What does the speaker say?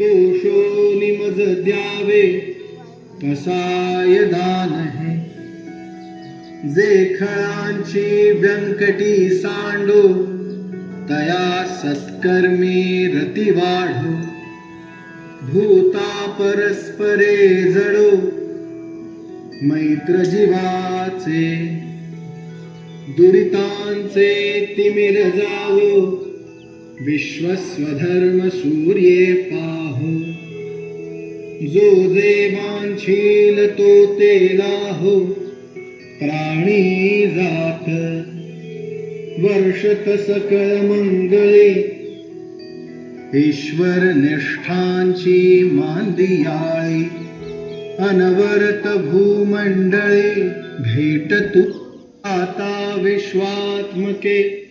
तो निमज द्यावे कसाय दान हे। जे खळांची व्यंकटी सांडो तया सत्कर्मी रती वाढो। भूता परस्परे जडो मैत्र जीवाचे दुरितांचे तिमिर जावो। विश्वस्वधर्म सूर्ये पाहो। जो जे वांछील तो ते लाहो। प्राणी जात वर्षत सकळ मंगळे। ईश्वर निष्ठांची मांदियाळी अनवरत भूमंडळे। भेट तू आता विश्वात्मके।